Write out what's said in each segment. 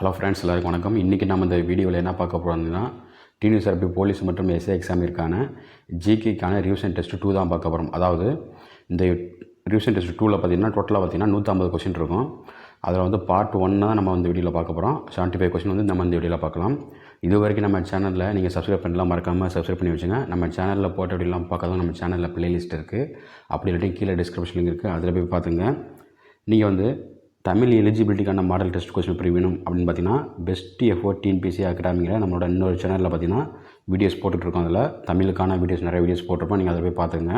Hello friends எல்லாருக்கும் வணக்கம். இன்றைக்கி நம்ம இந்த வீடியோவில் என்ன பார்க்க போகிறோம்னா டிஎன்எஸ்ஆர்பி போலீஸ் மற்றும் எஸ்ஏ எக்ஸாமிற்கான ஜிகேக்கான ரிவிஷன் டெஸ்ட் டூ தான் பார்க்க போகிறோம் அதாவது இந்த ரிவிஷன் டெஸ்ட் டூவில் பார்த்தீங்கன்னா டோட்டலாக பார்த்தீங்கன்னா நூற்றம்பது கொஸ்டின் இருக்கும். அதில் வந்து பார்ட் ஒன்னு தான் நம்ம வந்து வீடியோவில் பார்க்க போகிறோம் செவன்ட்டி ஃபைவ் கொஸ்டின் வந்து நம்ம இந்த வீடியோவில் பார்க்கலாம். இது வரைக்கும் நம்ம சேனலில் நீங்கள் சப்ஸ்கிரைப் பண்ணலாம் மறக்காமல் சப்ஸ்கிரைப் பண்ணி வச்சுங்க. நம்ம சேனலில் போட்ட வீடியோலாம் பார்க்காதவங்க நம்ம சேனலில் ப்ளேலிஸ்ட் இருக்குது அப்படி இல்லாட்டி கீழே டிஸ்கிரிப்ஷன் இருக்குது அதில் போய் பார்த்துங்க. நீங்கள் வந்து தமிழ் எலிஜிபிலிட்டிக்கான மாடல் டெஸ்ட் கொஸ்டின் எப்படி வேணும் அப்படின்னு பார்த்தீங்கன்னா பெஸ்ட் எஃபோர்ட் டிஎன்பிசி அகாடமிங்கில் நம்மளோட இன்னொரு சேனலில் பார்த்தீங்கன்னா வீடியோஸ் போட்டுட்ருக்கோம் அதில். தமிழுக்கான வீடியோஸ் நிறைய வீடியோஸ் போட்டிருப்போம். நீங்கள் அதில் போய் பார்த்துங்க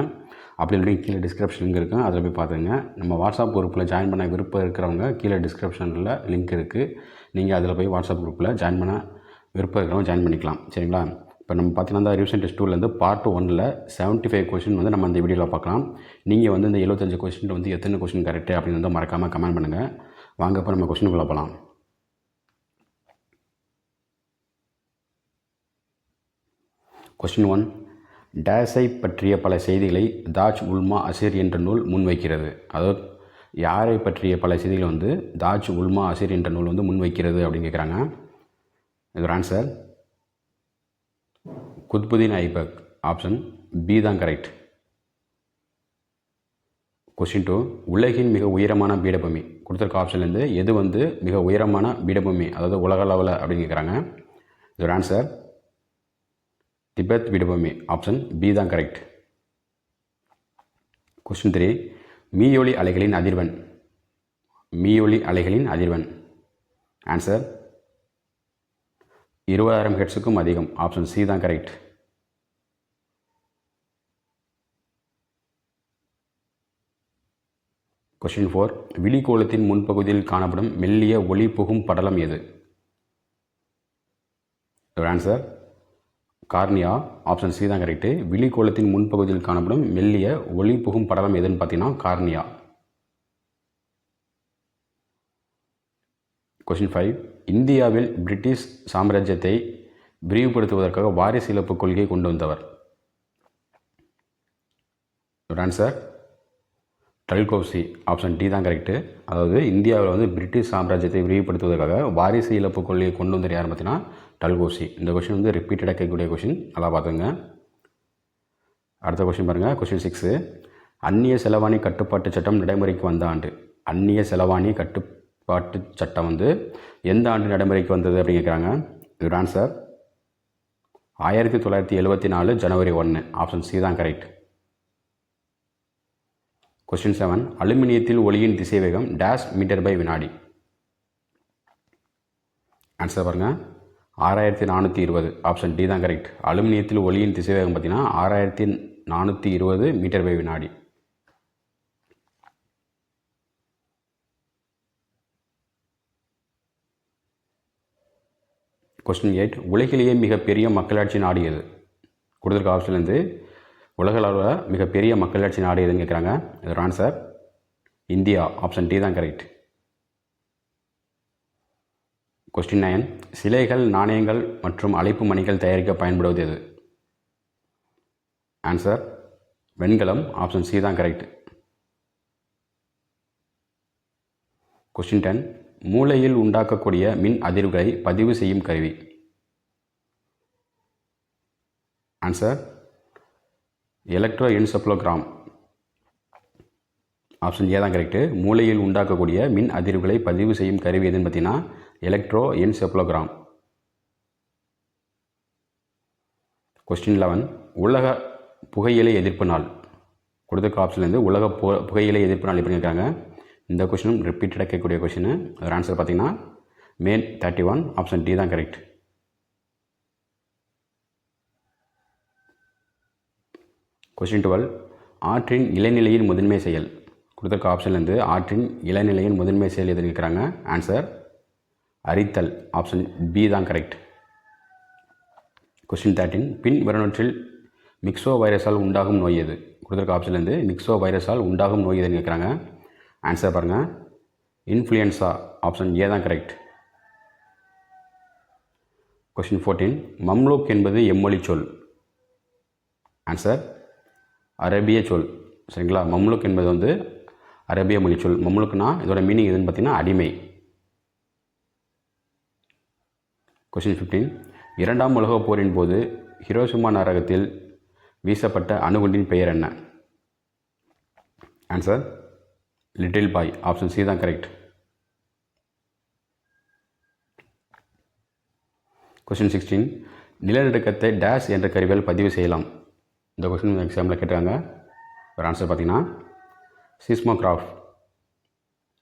அப்படி இல்லை கீழே டிஸ்கிரிப்ஷன் லிங்க் இருக்குது அதில் போய் பார்த்துங்க நம்ம வாட்ஸ்அப் குரூப்பில் ஜாயின் பண்ண விருப்பம் இருக்கிறவங்க கீழே டிஸ்கிரிப்ஷனில் லிங்க் இருக்குது நீங்கள் அதில் போய் வாட்ஸ்அப் குரூப்பில் ஜாயின் பண்ண விருப்பம் இருக்கிறவங்க ஜாயின் பண்ணிக்கலாம். சரிங்களா? இப்போ நம்ம பார்த்தீங்கன்னா இந்த ரிவிஷன் டெஸ்ட் டூலேருந்து பார்ட் ஒனில் செவன்ட்டி ஃபைவ் கொஷின் வந்து நம்ம அந்த வீடியோவில் பார்க்கலாம். நீங்கள் வந்து இந்த எழுபத்தஞ்சு கொஷின் வந்து எத்தனை கொஸ்டின் கரெக்டு அப்படின்னு வந்து மறக்காமல் கமெண்ட் பண்ணுங்கள் வாங்க இப்போ நம்ம கொஸ்டினுக்குள்ளே போகலாம் கொஸ்டின் ஒன் டேஸை பற்றிய பல செய்திகளை தாஜ் உல்மா அசீர் என்ற நூல் முன்வைக்கிறது. அதாவது யாரை பற்றிய பல செய்திகளை வந்து தாஜ் உல்மா அசீர் என்ற நூல் வந்து முன்வைக்கிறது அப்படின்னு கேட்குறாங்க இது ஒரு answer Qutbuddin Aibak option B தான் கரெக்ட் கொஸ்டின் டூ உலகின் மிக உயரமான பீடபூமி. கொடுத்துருக்க ஆப்ஷன்லேருந்து எது வந்து மிக உயரமான பீடபூமி? அதாவது உலக அளவில் அப்படின்னு கேட்குறாங்க இதோட ஆன்சர் திபெத் பீடபூமி. ஆப்ஷன் பி தான் கரெக்ட் கொஸ்டின் த்ரீ மீயொலி அலைகளின் அதிர்வெண். மீயொலி அலைகளின் அதிர்வெண். ஆன்சர் இருபதாயிரம் ஹெட்ஸுக்கும் அதிகம். ஆப்ஷன் சி தான் கரெக்ட் கொஸ்டின் ஃபோர் விழிக்கோளத்தின் முன்பகுதியில் காணப்படும் மெல்லிய ஒளி புகும் படலம் எது? Answer cornea. ஆப்ஷன் சி தான் கரெக்டு விழிக்கோளத்தின் முன்பகுதியில் காணப்படும் மெல்லிய ஒளி புகும் படலம் எதுன்னு பார்த்தீங்கன்னா கார்னியா. கொஸ்டின் ஃபைவ் இந்தியாவில் பிரிட்டிஷ் சாம்ராஜ்யத்தை விரிவுபடுத்துவதற்காக வாரிசு இழப்பு கொள்கையை கொண்டு வந்தவர். ஆன்சர் டல்கோசி ஆப்ஷன் டி தான் கரெக்டு அதாவது இந்தியாவில் வந்து பிரிட்டிஷ் சாம்ராஜ்யத்தை விரிவுபடுத்துவதற்காக வாரிசு இழப்பு கொள்கையை கொண்டு வந்தார் யார் பார்த்தீங்கன்னா? டல்கோசி இந்த கொஷின் வந்து ரிப்பீட்டடாக கேட்கக்கூடிய கொஷின் நல்லா பார்த்துங்க அடுத்த கொஷின் பாருங்கள் கொஷின் சிக்ஸு அந்நிய செலவாணி கட்டுப்பாட்டு சட்டம் நடைமுறைக்கு வந்த ஆண்டு. அந்நிய செலவாணி கட்டு பாட்டு சட்டம் வந்து எந்த ஆண்டு நடைமுறைக்கு வந்தது அப்படின்னு கேட்குறாங்க இது ஆன்சர் ஆயிரத்தி தொள்ளாயிரத்தி எழுபத்தி நாலு ஜனவரி ஒன்று ஆப்ஷன் சி தான் கரெக்ட் கொஸ்டின் செவன் அலுமினியத்தில் ஒளியின் திசைவேகம் டேஷ் மீட்டர் பை வினாடி. ஆன்சர் பாருங்கள் ஆறாயிரத்தி நானூற்றி இருபது. ஆப்ஷன் டி தான் கரெக்ட் அலுமினியத்தில் ஒளியின் திசைவேகம் பார்த்தீங்கன்னா ஆறாயிரத்தி நானூற்றி இருபது மீட்டர் பை வினாடி. கொஸ்டின் எயிட் உலகிலேயே மிகப்பெரிய மக்களாட்சி நாடு எது? கொடுத்துருக்க ஆப்ஷன்லேருந்து உலகளவில் மிகப்பெரிய மக்களாட்சி நாடு எதுன்னு கேட்குறாங்க இதோட ஆன்சர் இந்தியா. ஆப்ஷன் டி தான் கரெக்ட் கொஸ்டின் நைன் சிலைகள் நாணயங்கள் மற்றும் அழைப்பு மணிகள் தயாரிக்க பயன்படுவது எது? ஆன்சர் வெண்கலம். ஆப்ஷன் சி தான் கரெக்ட் கொஸ்டின் டென் மூளையில் உண்டாக்கக்கூடிய மின் அதிர்வுகளை பதிவு செய்யும் கருவி. Answer electroencephalogram option A தான் கரெக்டு மூளையில் உண்டாக்கக்கூடிய மின் அதிர்வுகளை பதிவு செய்யும் கருவி எதுன்னு பார்த்தீங்கன்னா எலக்ட்ரோ என்செப்ளோகிராம் கொஸ்டின் லெவன் உலக புகையிலை எதிர்ப்பு நாள். கொடுத்த ஆப்ஷன்லேருந்து உலக பு புகையிலை எதிர்ப்பு நாள் எப்படி இருக்காங்க இந்த கொஷினும் ரிப்பீட்டடாக கேட்கக்கூடிய கொஷினு அதோட ஆன்சர் பார்த்தீங்கன்னா main thirty one option D தான் கரெக்ட் கொஸ்டின் டுவெல் ஆற்றின் இளநிலையின் முதன்மை செயல். கொடுத்துருக்க ஆப்ஷன்லேருந்து ஆற்றின் இளநிலையின் முதன்மை செயல் எதுன்னு கேட்குறாங்க? ஆன்சர் அரித்தல். ஆப்ஷன் பி தான் கரெக்ட் கொஸ்டின் தேர்ட்டின் பின் வருணற்றில் மிக்சோ வைரஸால் உண்டாகும் நோய் எது? கொடுத்துருக்க ஆப்ஷன்லேருந்து மிக்சோ வைரஸால் உண்டாகும் நோய் எதுன்னு கேட்குறாங்க? ஆன்சர் பாருங்கள் இன்ஃப்ளூயன்ஸா ஆப்ஷன் ஏ தான் கரெக்ட் கொஷின் ஃபோர்டீன் மம்லூக் என்பது எம்மொழி சொல். ஆன்சர் அரேபிய சொல். சரிங்களா? மம்லுக் என்பது வந்து அரேபிய மொழி சொல். மம்லுக்னா இதோட மீனிங் எதுன்னு பார்த்தீங்கன்னா அடிமை. கொஷின் ஃபிஃப்டீன் இரண்டாம் உலகப் போரின் போது ஹிரோஷிமா நரகத்தில் வீசப்பட்ட அணுகுண்டின் பெயர் என்ன? Answer little boy option C தான் கரெக்ட் கொஷின் சிக்ஸ்டீன் நிலநடுக்கத்தை டேஷ் என்ற கருவியால் பதிவு செய்யலாம். இந்த கொஸ்டின் எக்ஸாமில் கேட்டாங்க ஒரு ஆன்சர் பார்த்தீங்கன்னா சீஸ்மோகிராஃப்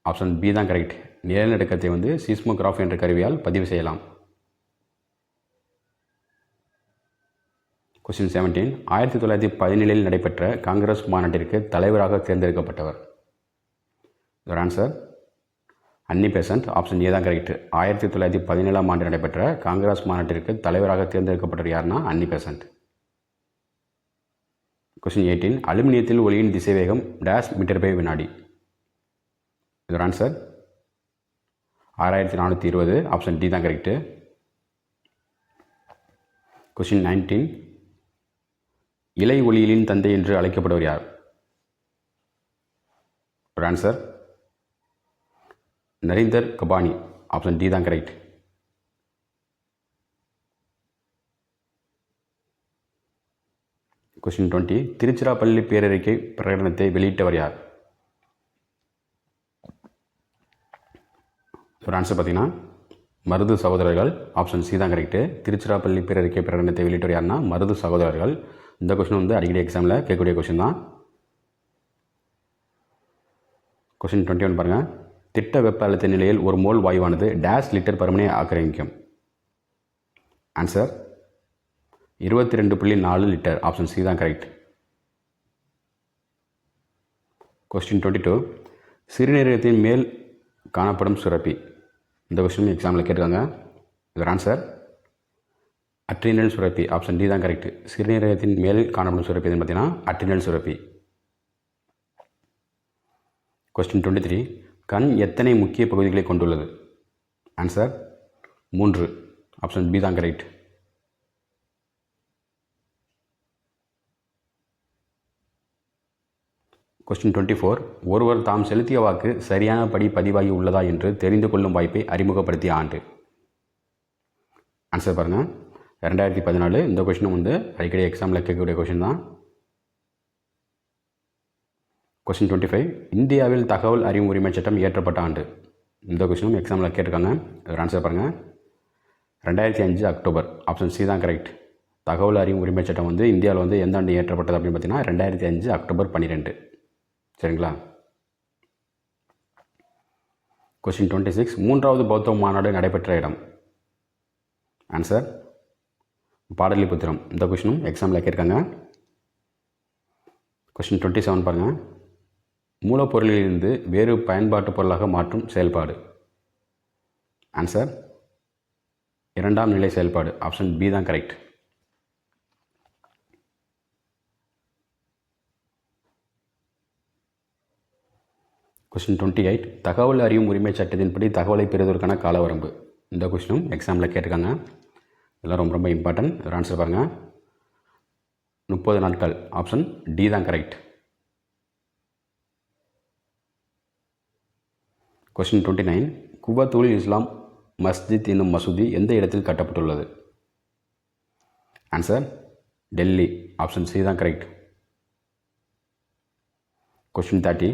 ஆப்ஷன் பி தான் கரெக்ட் நிலநடுக்கத்தை வந்து சீஸ்மோகிராஃப் என்ற கருவியால் பதிவு செய்யலாம். கொஸ்டின் செவன்டீன் ஆயிரத்தி தொள்ளாயிரத்தி பதினேழில் நடைபெற்ற காங்கிரஸ் மாநாட்டிற்கு தலைவராக தேர்ந்தெடுக்கப்பட்டவர். Your answer Annie Besant option A தான் கரெக்ட் ஆயிரத்தி தொள்ளாயிரத்தி பதினேழாம் ஆண்டு நடைபெற்ற காங்கிரஸ் மாநாட்டிற்கு தலைவராக தேர்ந்தெடுக்கப்பட்டவர் யாருன்னா அன்னி பெசன்ட் கொஸ்டின் எயிட்டீன் அலுமினியத்தில் ஒளியின் திசைவேகம் டேஷ் மீட்டர் பை வினாடி. இதோட ஆன்சர் ஆறாயிரத்தி நானூற்றி இருபது. ஆப்ஷன் டி தான் கரெக்டு கொஸ்டின் நைன்டீன் இலை ஒளியிலின் தந்தை என்று அழைக்கப்படுவர் யார்? Answer Narinder Kapany option D தான் கரெக்ட் கொஸ்டின் டுவெண்ட்டி திருச்சிராப்பள்ளி பேரறிக்கை பிரகடனத்தை வெளியிட்டவர் யார்? ஒரு ஆன்சர் பார்த்தீங்கன்னா மருது சகோதரர்கள் ஆப்ஷன் சி தான் கரெக்டு திருச்சிராப்பள்ளி பேரறிக்கை பிரகடனத்தை வெளியிட்டவர் யார்னா மருது சகோதரர்கள். இந்த கொஸ்டின் வந்து அடிக்கடி எக்ஸாமில் கேட்கக்கூடிய கொஸ்டின் தான். கொஸ்டின் டுவெண்ட்டி ஒன் பாருங்கள் திட்ட வெப்ப அழுத்த நிலையில் ஒரு மோல் வாயுவானது டேஷ் லிட்டர் பருமனை ஆக்கிரமிக்கும். ஆன்சர் இருபத்தி ரெண்டு புள்ளி நாலு லிட்டர். ஆப்ஷன் சி தான் கரெக்ட் கொஸ்டின் டுவெண்ட்டி டூ சிறுநீரகத்தின் மேல் காணப்படும் சுரப்பி. இந்த கொஸ்டின் எக்ஸாமில் கேட்டிருக்காங்க. இதோட ஆன்சர் அட்ரினல் சுரப்பி. ஆப்ஷன் டி தான் கரெக்ட் சிறுநீரகத்தின் மேல் காணப்படும் சுரப்பி எதுன்னு பார்த்தீங்கன்னா அட்ரினல் சுரப்பி. கொஸ்டின் டுவெண்ட்டி த்ரீ கண் எத்தனை முக்கிய பகுதிகளை கொண்டுள்ளது? ஆன்சர் மூன்று. ஆப்ஷன் பி தான் கரெக்ட் கொஸ்டின் டுவெண்ட்டி ஃபோர் ஒருவர் தாம் செலுத்திய வாக்கு சரியான படி பதிவாகி உள்ளதா என்று தெரிந்து கொள்ளும் வாய்ப்பை அறிமுகப்படுத்திய ஆண்டு. ஆன்சர் பாருங்கள் ரெண்டாயிரத்தி பதினாலு. இந்த கொஷினும் வந்து அடிக்கடி எக்ஸாமில் கேட்கக்கூடிய கொஷின் தான். கொஸ்டின் டுவெண்ட்டி ஃபைவ் இந்தியாவில் தகவல் அறிவு உரிமை சட்டம் இயற்றப்பட்ட ஆண்டு. இந்த கொஸ்டினும் எக்ஸாமில் கேட்டிருக்காங்க. ஒரு ஆன்சர் பாருங்கள் ரெண்டாயிரத்தி அஞ்சு அக்டோபர். ஆப்ஷன் சி தான் கரெக்ட் தகவல் அறிவு உரிமை சட்டம் வந்து இந்தியாவில் வந்து எந்த ஆண்டு ஏற்றப்பட்டது அப்படின்னு பார்த்தீங்கன்னா ரெண்டாயிரத்தி அஞ்சு அக்டோபர் பன்னிரெண்டு. சரிங்களா? கொஸ்டின் டுவெண்ட்டி சிக்ஸ் மூன்றாவது பௌத்த மாநாடு நடைபெற்ற இடம். ஆன்சர் பாடலிபுத்திரம். இந்த கொஷினும் எக்ஸாமில் கேட்டிருக்காங்க. கொஸ்டின் டுவெண்ட்டி செவன் பாருங்கள் மூலப்பொருளிலிருந்து வேறு பயன்பாட்டு பொருளாக மாற்றும் செயல்பாடு. ஆன்சர் இரண்டாம் நிலை செயல்பாடு. ஆப்ஷன் பி தான் கரெக்ட் கொஸ்டின் டுவெண்ட்டி எயிட் தகவல் அறியும் உரிமை சட்டத்தின்படி தகவலை பெறுவதற்கான காலவரம்பு. இந்த கொஸ்டினும் எக்ஸாமில் கேட்டிருக்காங்க. இதெல்லாம் ரொம்ப ரொம்ப இம்பார்ட்டன்ட் ஆன்சர் பாருங்கள் முப்பது நாட்கள். ஆப்ஷன் டி தான் correct question twenty nine Quwwatul Islam Masjid என்னும் மசூதி எந்த இடத்தில் கட்டப்பட்டுள்ளது? ஆன்சர் டெல்லி. ஆப்ஷன் சி தான் கரெக்ட் கொஸ்டின் தேர்ட்டி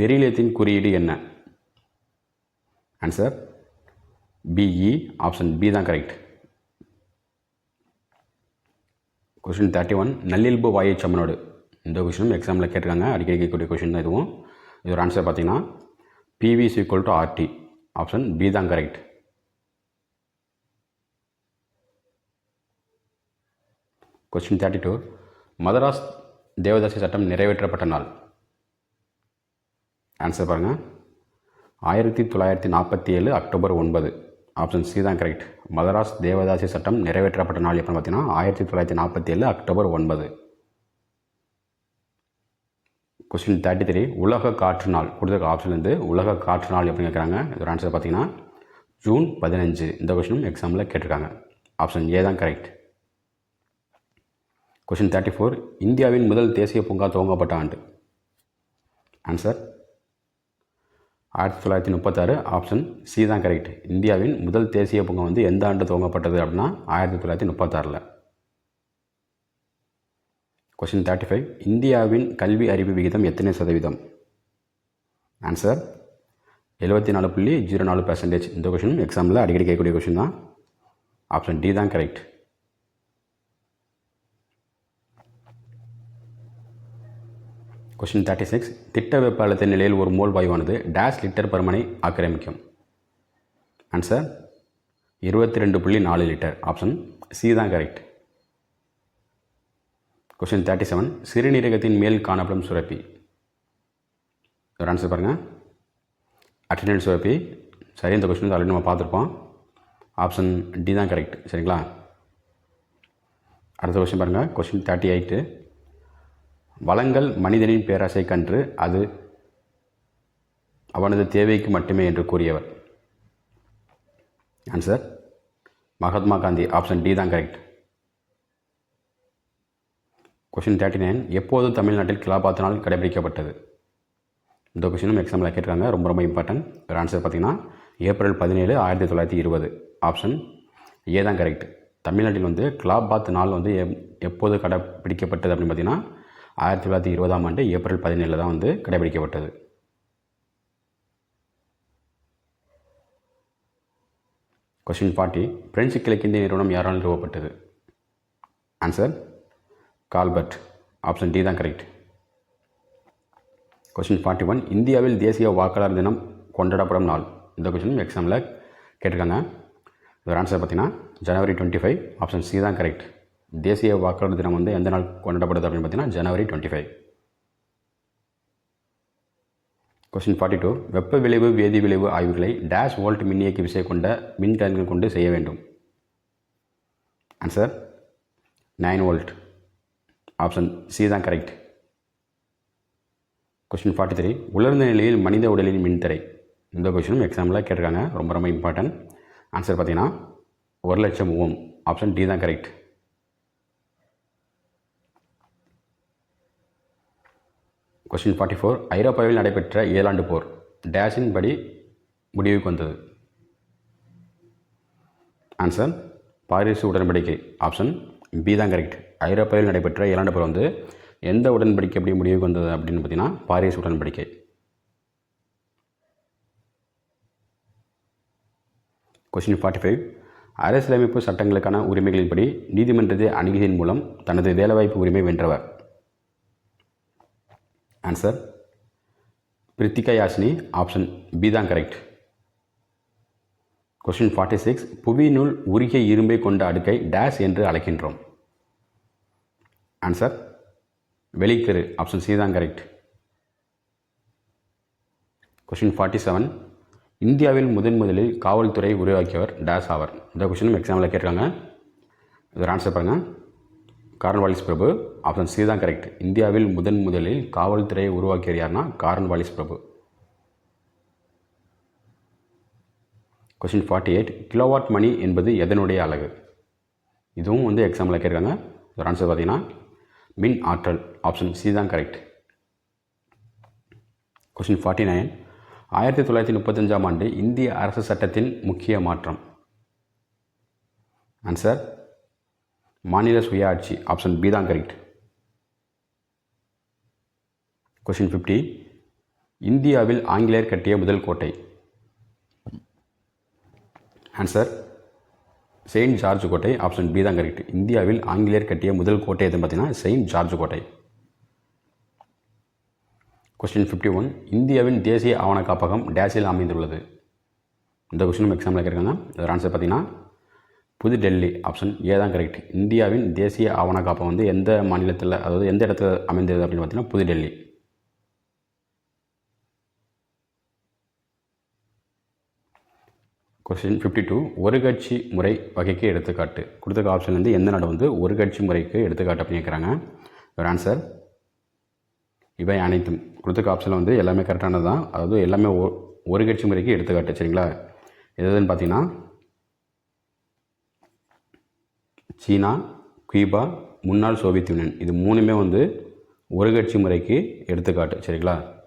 பெரிலியத்தின் குறியீடு என்ன? ஆன்சர் பிஇ ஆப்ஷன் பி தான் கரெக்ட் கொஷின் தேர்ட்டி ஒன் நல்லியல்பு வாயை சமனோடு இந்த கொஷினும் எக்ஸாமில் கேட்டிருக்காங்க. அடிக்கடி கேட்கக்கூடிய கொஷின் தான் இதுவும். இது ஒரு ஆன்சர் பார்த்தீங்கன்னா PV is equal to RT option B தான் correct question thirty two Madras devadasi சட்டம் நிறைவேற்றப்பட்ட நாள் ஆன்சர் பாருங்கள் ஆயிரத்தி தொள்ளாயிரத்தி நாற்பத்தி ஏழு அக்டோபர் ஒன்பது. ஆப்ஷன் சி தான் கரெக்ட் மதராஸ் தேவதாசி சட்டம் நிறைவேற்றப்பட்ட நாள் எப்போன்னு பார்த்தீங்கன்னா ஆயிரத்தி தொள்ளாயிரத்தி நாற்பத்தி ஏழு அக்டோபர் ஒன்பது. கொஸ்டின் தேர்ட்டி த்ரீ உலக காற்று நாள். கொடுத்துருக்க ஆப்ஷன் வந்து உலக காற்று நாள் எப்படி கேட்குறாங்க. இதோட ஆன்சர் பார்த்தீங்கன்னா ஜூன் பதினஞ்சு. இந்த கொஸ்டினும் எக்ஸாமில் கேட்டிருக்காங்க. ஆப்ஷன் ஏ தான் கரெக்ட் கொஸ்டின் தேர்ட்டி ஃபோர் இந்தியாவின் முதல் தேசிய பூங்கா துவங்கப்பட்ட ஆண்டு ஆன்சர் ஆயிரத்தி தொள்ளாயிரத்தி முப்பத்தாறு. ஆப்ஷன் சி தான் கரெக்ட் இந்தியாவின் முதல் தேசிய பூங்கா வந்து எந்த ஆண்டு துவங்கப்பட்டது அப்படின்னா ஆயிரத்தி தொள்ளாயிரத்தி முப்பத்தாறில். கொஷின் தேர்ட்டி ஃபைவ் இந்தியாவின் கல்வி அறிவு விகிதம் எத்தனை சதவீதம்? ஆன்சர் எழுபத்தி நாலு புள்ளி ஜீரோ நாலு பர்சன்டேஜ் இந்த கொஷின் எக்ஸாமில் அடிக்கடி கேட்கக்கூடிய கொஷின் தான். ஆப்ஷன் டி தான் கரெக்ட் கொஷின் தேர்ட்டி சிக்ஸ் திட்ட வெப்ப அழுத்த நிலையில் ஒரு மோல் வாயுவானது டேஷ் லிட்டர் பருமனை ஆக்கிரமிக்கும். ஆன்சர் இருபத்தி ரெண்டு புள்ளி நாலு லிட்டர் ஆப்ஷன் சி தான் கரெக்ட் கொஷின் தேர்ட்டி செவன் சிறுநீரகத்தின் மேல் காணப்படும் சுரப்பி. ஒரு ஆன்சர் பாருங்கள் அட்டனல் சுரப்பி. சரி இந்த கொஷின் ஆல்ரெடி நம்ம பார்த்துருப்போம். ஆப்ஷன் டி தான் கரெக்ட் சரிங்களா? அடுத்த கொஷின் பாருங்கள் கொஷின் தேர்ட்டி எயிட்டு வளங்கள் மனிதனின் பேராசை கன்று அது அவனது தேவைக்கு மட்டுமே என்று கூறியவர். Answer Mahatma Gandhi. Option D தான் கரெக்ட் கொஷின் தேர்ட்டி நைன் எப்போது தமிழ்நாட்டில் கிலாபாத் நாள் கடைபிடிக்கப்பட்டது? இந்த கொஷினும் எக்ஸாமில் கேட்டிருக்காங்க. ரொம்ப ரொம்ப இம்பார்ட்டன்ட் ஒரு ஆன்சர் பார்த்தீங்கன்னா ஏப்ரல் பதினேழு ஆயிரத்தி தொள்ளாயிரத்தி இருபது. ஆப்ஷன் ஏ தான் கரெக்ட் தமிழ்நாட்டில் வந்து கிலாபாத் நாள் வந்து எப் எப்போது கடைபிடிக்கப்பட்டது அப்படின்னு பார்த்தீங்கன்னா ஆயிரத்தி தொள்ளாயிரத்தி இருபதாம் ஆண்டு ஏப்ரல் பதினேழில் தான் வந்து கடைபிடிக்கப்பட்டது. கொஷின் ஃபார்ட்டி பிரெஞ்சு கிழக்கிந்திய நிறுவனம் யாரால் நிறுவப்பட்டது? ஆன்சர் கால்பர்ட். ஆப்ஷன் டி தான் கரெக்ட் கொஷின் ஃபார்ட்டி ஒன் இந்தியாவில் தேசிய வாக்காளர் தினம் கொண்டாடப்படும் நாள். இந்த கொஷின் எக்ஸாமில் கேட்டிருக்காங்க. இதோட ஆன்சர் பார்த்தீங்கன்னா ஜனவரி டுவெண்ட்டி ஃபைவ் ஆப்ஷன் சி தான் கரெக்ட் தேசிய வாக்காளர் தினம் வந்து எந்த நாள் கொண்டாடப்படுது அப்படின்னு பார்த்தீங்கன்னா ஜனவரி twenty five question forty two வெப்ப விளைவு வேதி விளைவு ஆய்வுகளை டேஷ் வோல்ட் மின்னியக்கி விசை கொண்ட மின் மின்கலன்கள் கொண்டு செய்ய வேண்டும். Answer nine volt option C தான் கரெக்ட் கொஸ்டின் ஃபார்ட்டி த்ரீ உலர்ந்த நிலையில் மனித உடலின் மின்திரை இந்த கொஸ்டினும் எக்ஸாமில் கேட்டிருக்காங்க. ரொம்ப ரொம்ப இம்பார்ட்டன்ட் ஆன்சர் பார்த்தீங்கன்னா ஒரு லட்சம் ஓம். ஆப்ஷன் டி தான் கரெக்ட் கொஸ்டின் ஃபார்ட்டி ஃபோர் ஐரோப்பாவில் நடைபெற்ற ஏழாண்டு போர். டேஷின் படி முடிவுக்கு வந்தது. ஆன்சர் பாரிஸ் உடன்படிக்கை. ஆப்ஷன் பி தான் கரெக்ட் ஐரோப்பாவில் நடைபெற்ற இரண்டு பேர் வந்து எந்த உடன்படிக்கை எப்படி முடிவுக்கு வந்தது அப்படின்னு பார்த்தீங்கன்னா பாரிஸ் உடன்படிக்கை. கொஸ்டின் ஃபார்ட்டி ஃபைவ் அரசியலமைப்பு சட்டங்களுக்கான உரிமைகளின்படி நீதிமன்றத்தை அணுகியதன் மூலம் தனது வேலைவாய்ப்பு உரிமை வென்றவர். Answer Prithika Yashini option B தான் கரெக்ட் கொஸ்டின் ஃபார்ட்டி சிக்ஸ் புவியினுள் உருகிய இரும்பை கொண்ட அடுக்கை டேஷ் என்று அழைக்கின்றோம். ஆன்சர் வெளித்தெரு ஆப்ஷன் சி தான் கரெக்ட் கொஸ்டின் ஃபார்ட்டி செவன் இந்தியாவில் முதன் முதலில் காவல்துறை உருவாக்கியவர் டேஸ் ஆவர். இந்த கொஸ்டினும் எக்ஸாமில் கேட்டிருக்காங்க. இது ஆன்சர் பாருங்கள் கார்ன்வாலிஸ் பிரபு. ஆப்ஷன் சி தான் கரெக்ட் இந்தியாவில் முதன் முதலில் காவல்துறையை உருவாக்கியவர் யாருன்னா கார்ன்வாலிஸ் பிரபு. கொஷின் ஃபார்ட்டி எயிட் கிலோவாட் மணி என்பது எதனுடைய அலகு? இதுவும் வந்து எக்ஸாமில் கேட்குறாங்க ஒரு ஆன்சர் பார்த்தீங்கன்னா மின் ஆற்றல் ஆப்ஷன் சி தான் கரெக்ட் கொஷின் ஃபார்ட்டி நைன் ஆயிரத்தி தொள்ளாயிரத்தி முப்பத்தஞ்சாம் ஆண்டு இந்திய அரசு சட்டத்தின் முக்கிய மாற்றம். ஆன்சர் மாநில சுயாட்சி ஆப்ஷன் பி தான் கரெக்ட் கொஷின் ஃபிஃப்டி இந்தியாவில் ஆங்கிலேயர் கட்டிய முதல் கோட்டை. ஆன்சர் செயின்ட் ஜார்ஜ் கோட்டை ஆப்ஷன் பி தான் கரெக்ட் இந்தியாவில் ஆங்கிலேயர் கட்டிய முதல் கோட்டை எதுன்னு பார்த்தீங்கன்னா செயின்ட் ஜார்ஜ் கோட்டை கொஸ்டின் ஃபிஃப்டி ஒன் இந்தியாவின் தேசிய ஆவண காப்பகம் டேஷில் அமைந்துள்ளது. இந்த கொஸ்டினும் எக்ஸாமில் கேட்குறாங்க இதோட ஆன்சர் பார்த்தீங்கன்னா புது டெல்லி ஆப்ஷன் ஏ தான் கரெக்ட் இந்தியாவின் தேசிய ஆவண காப்பகம் வந்து எந்த மாநிலத்தில் அதாவது எந்த இடத்துல அமைந்தது அப்படின்னு பார்த்தீங்கன்னா புது கொஸ்டின் ஃபிஃப்டி டூ ஒரு கட்சி முறை வகைக்கு எடுத்துக்காட்டு. கொடுத்துருக்க ஆப்ஷன் வந்து எந்த நாடு வந்து ஒரு கட்சி முறைக்கு எடுத்துக்காட்டு அப்படின்னு கேட்குறாங்க ஒரு ஆன்சர் இவை அனைத்தும். கொடுத்துருக்க ஆப்ஷனில் வந்து எல்லாமே கரெக்டானது தான். அதாவது எல்லாமே ஒ- ஒரு கட்சி முறைக்கு எடுத்துக்காட்டு. சரிங்களா? எதுன்னு பார்த்தீங்கன்னா சீனா குயிபா முன்னாள் சோவியத் யூனியன். இது மூணுமே வந்து ஒரு கட்சி முறைக்கு எடுத்துக்காட்டு. சரிங்களா?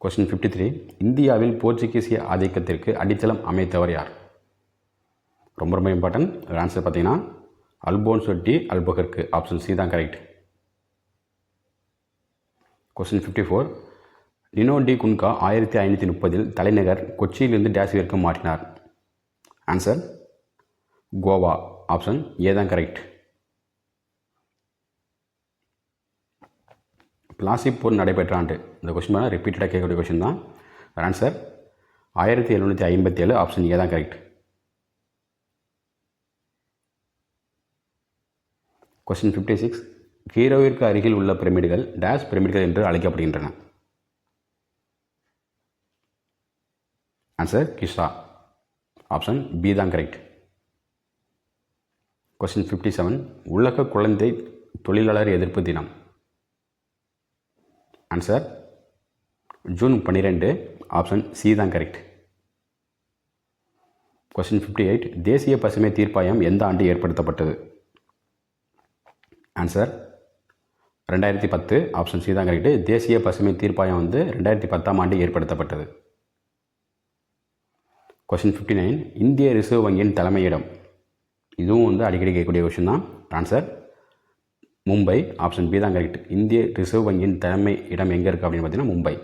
கொஸ்டின் ஃபிஃப்டி த்ரீ இந்தியாவில் போர்ச்சுகீசிய ஆதிக்கத்திற்கு அடித்தளம் அமைத்தவர் யார்? ரொம்ப ரொம்ப இம்பார்ட்டன்ட் ஆன்சர் பார்த்தீங்கன்னா Alfonso de Albuquerque option C தான் correct question fifty four Nino da Cunha ஆயிரத்தி ஐநூற்றி முப்பதில் தலைநகர் கொச்சியிலிருந்து டேஷிற்கு மாற்றினார். ஆன்சர் கோவா. ஆப்ஷன் ஏ தான் கரெக்ட் பிளாசி போர் நடைபெற்ற ஆண்டு. இந்த கொஸ்டின் மேலே ரிப்பீட்டடாக கேட்கக்கூடிய கொஸ்டின் தான். ஆன்சர் ஆயிரத்தி எழுநூற்றி ஐம்பத்தி ஏழு ஆப்ஷன் ஏ தான் கரெக்ட் கொஸ்டின் ஃபிஃப்டி சிக்ஸ் கீரோவிற்கு அருகில் உள்ள பிரமிடுகள் டேஷ் பிரமிடுகள் என்று அழைக்கப்படுகின்றன. Answer Giza. ஆப்ஷன் பி தான் கரெக்ட் கொஸ்டின் ஃபிஃப்டி செவன் உலக குழந்தை தொழிலாளர் எதிர்ப்பு தினம். ஆன்சர் ஜூன் பன்னிரெண்டு. ஆப்ஷன் சி தான் கரெக்ட் கொஸ்டின் ஃபிஃப்டி எயிட் தேசிய பசுமை தீர்ப்பாயம் எந்த ஆண்டு ஏற்படுத்தப்பட்டது? ஆன்சர் ரெண்டாயிரத்தி பத்து. ஆப்ஷன் சி தான் கரெக்டு தேசிய பசுமை தீர்ப்பாயம் வந்து ரெண்டாயிரத்தி பத்தாம் ஆண்டு ஏற்படுத்தப்பட்டது. கொஸ்டின் ஃபிஃப்டி நைன் இந்திய ரிசர்வ் வங்கியின் தலைமையிடம். இதுவும் வந்து அடிக்கடி கேட்கக்கூடிய கொஷின் தான். ஆன்சர் மும்பை ஆப்ஷன் பி தான் கரெக்ட் இந்திய ரிசர்வ் வங்கியின் தலைமை இடம் எங்கே இருக்குது அப்படின்னு பார்த்தீங்கன்னா மும்பை.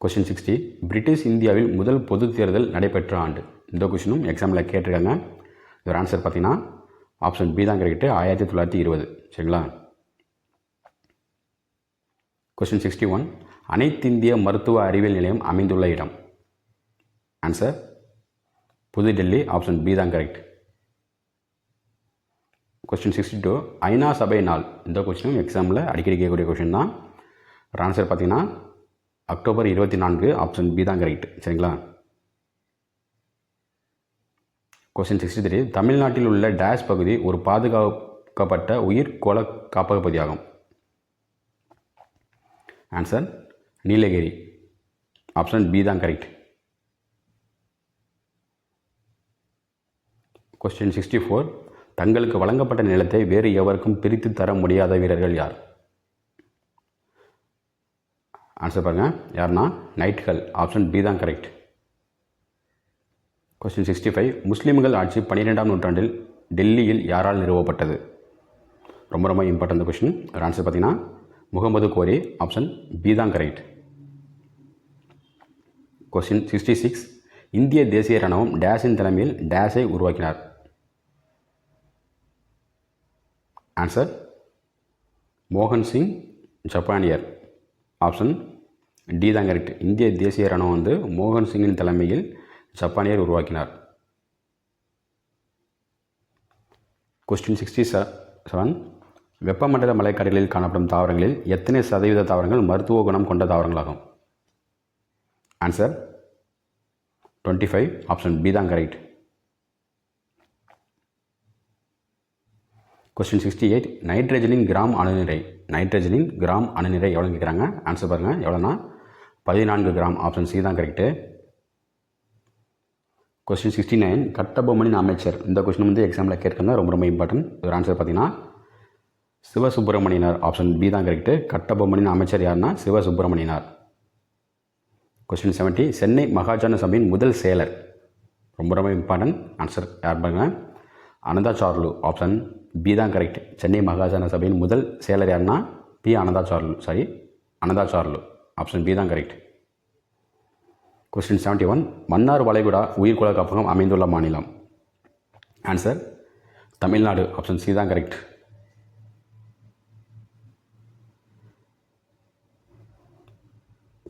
கொஸ்டின் சிக்ஸ்டி பிரிட்டிஷ் இந்தியாவில் முதல் பொது தேர்தல் நடைபெற்ற ஆண்டு. இந்த கொஷினும் எக்ஸாமில் கேட்டிருக்காங்க. இதோட ஆன்சர் பார்த்தீங்கன்னா ஆப்ஷன் பி தான் கரெக்ட் ஆயிரத்தி தொள்ளாயிரத்தி இருபது. சரிங்களா? கொஸ்டின் சிக்ஸ்டி ஒன் அனைத்திந்திய மருத்துவ அறிவியல் நிலையம் அமைந்துள்ள இடம். ஆன்சர் புதுடெல்லி ஆப்ஷன் பி தான் கரெக்ட் கொஸ்டின் சிக்ஸ்டி டூ ஐநா சபை நாள். இந்த கொஸ்டினும் எக்ஸாமில் அடிக்கடி கேட்கக்கூடிய கொஸ்டின் தான். ஆன்சர் பார்த்தீங்கன்னா அக்டோபர் இருபத்தி நான்கு ஆப்ஷன் பி தான் கரெக்ட் சரிங்களா? கொஸ்டின் சிக்ஸ்டி த்ரீ தமிழ்நாட்டில் உள்ள டேஷ் பகுதி ஒரு பாதுகாக்கப்பட்ட உயிர் கோல காப்பக பகுதியாகும். ஆன்சர் நீலகிரி. ஆப்ஷன் பி தான் கரெக்ட் கொஸ்டின் சிக்ஸ்டி ஃபோர் தங்களுக்கு வழங்கப்பட்ட நிலத்தை வேறு எவருக்கும் பிரித்து தர முடியாத வீரர்கள் யார்? ஆன்சர் பாருங்கள் யாருன்னா நைட்கள் ஆப்ஷன் பி தான் கரெக்ட் கொஸ்டின் சிக்ஸ்டி ஃபைவ் முஸ்லீம்கள் ஆட்சி பன்னிரெண்டாம் நூற்றாண்டில் டெல்லியில் யாரால் நிறுவப்பட்டது? ரொம்ப ரொம்ப இம்பார்ட்டன்ட் கொஸ்டின் ஆன்சர் பார்த்தீங்கன்னா முகமது கோரி. ஆப்ஷன் பி தான் கரெக்ட் கொஸ்டின் சிக்ஸ்டி சிக்ஸ் இந்திய தேசிய இராணுவம் டேஷின் தலைமையில் டேஷை உருவாக்கினார். ஆன்சர் மோகன் சிங் ஜப்பானியர் ஆப்ஷன் டி தான் கரெக்ட் இந்திய தேசிய இராணுவம் வந்து மோகன் சிங்கின் தலைமையில் ஜப்பானியர் உருவாக்கினார். கொஸ்டின் சிக்ஸ்டி செவன் வெப்பமண்டல மலைக்காடுகளில் காணப்படும் தாவரங்களில் எத்தனை சதவீத தாவரங்கள் மருத்துவ குணம் கொண்ட தாவரங்களாகும்? Answer twenty five option B தான் கரெக்ட் கொஸ்டின் சிக்ஸ்டி எயிட் நைட்ரஜனின் கிராம் அணுநிறை. நைட்ரஜனின் கிராம் அணுநிறை எவ்வளோன்னு கேட்குறாங்க ஆன்சர் பாருங்கள் எவ்வளோனா பதினான்கு கிராம் ஆப்ஷன் சி தான் கரெக்டு கொஸ்டின் சிக்ஸ்டி நைன் கட்டபொம்மனின் அமைச்சர். இந்த கொஸ்டின் வந்து எக்ஸாமில் கேட்கறது ரொம்ப ரொம்ப இம்பார்ட்டன்ட் ஒரு ஆன்சர் பார்த்தீங்கன்னா சிவசுப்பிரமணியனார் ஆப்ஷன் பி தான் கரெக்டு கட்டபொம்மனின் அமைச்சர் யாருன்னா? சிவசுப்பிரமணியனார். கொஸ்டின் செவன்ட்டி சென்னை மகாஜன சபையின் முதல் செயலர். ரொம்ப ரொம்ப இம்பார்ட்டன்ட் ஆன்சர் யார் பாருங்க? அனந்தா சார்லு ஆப்ஷன் பி தான் கரெக்ட். சென்னை மகாஜன சபையின் முதல் செயலர் யாருன்னா B Anandacharlu sorry Anandacharlu option B தான் correct. Question seventy one Mannar வளைகுடா உயிர் காப்பகம் அமைந்துள்ள மாநிலம். ஆன்சர் தமிழ்நாடு. ஆப்ஷன் சி தான் கரெக்ட்.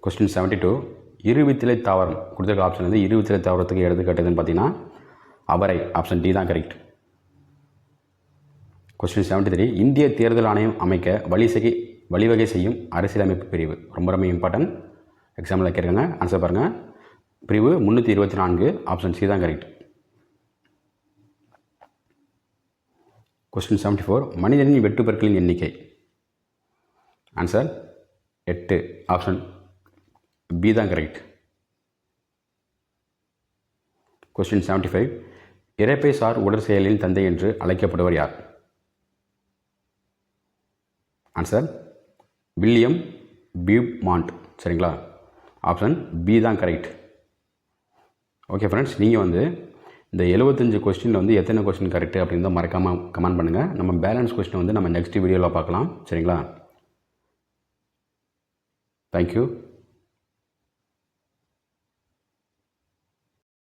கொஸ்டின் செவன்ட்டி டூ இருவித்திலை தாவரம். கொடுத்துருக்க ஆப்ஷன் வந்து இருவித்திலை தாவரத்துக்கு எடுத்துக்காட்டுதுன்னு பார்த்தீங்கன்னா அவரை. ஆப்ஷன் டி தான் கரெக்ட். கொஸ்டின் செவன்ட்டி த்ரீ இந்திய தேர்தல் ஆணையம் அமைக்க வழி வழிவகை செய்யும் அரசியலமைப்பு பிரிவு. ரொம்ப ரொம்ப இம்பார்ட்டன்ட் எக்ஸாம்பிள் கேட்குறாங்க. ஆன்சர் பாருங்கள் பிரிவு முந்நூற்றி இருபத்தி நான்கு ஆப்ஷன் சி தான் கரெக்ட் கொஸ்டின் செவன்ட்டி ஃபோர் மனிதனின் வெட்டுப்பற்களின் எண்ணிக்கை. ஆன்சர் எட்டு ஆப்ஷன் பி தான் கரெக்ட் கொஸ்டின் செவன்ட்டி ஃபைவ் இறப்பை சார் உடற் செயலின் தந்தை என்று அழைக்கப்படுவர் யார்? ஆன்சர் வில்லியம் பியூமாண்ட் சரிங்களா? ஆப்ஷன் பி தான் கரெக்ட் ஓகே ஃப்ரெண்ட்ஸ் நீங்கள் வந்து இந்த எழுபத்தஞ்சு கொஸ்டினில் வந்து எத்தனை கொஸ்டின் கரெக்டு அப்படின்னு தான் மறக்காமல் கமெண்ட் பண்ணுங்கள் நம்ம பேலன்ஸ் கொஸ்டின் வந்து நம்ம நெக்ஸ்ட் வீடியோவில் பார்க்கலாம். சரிங்களா? தேங்க்யூ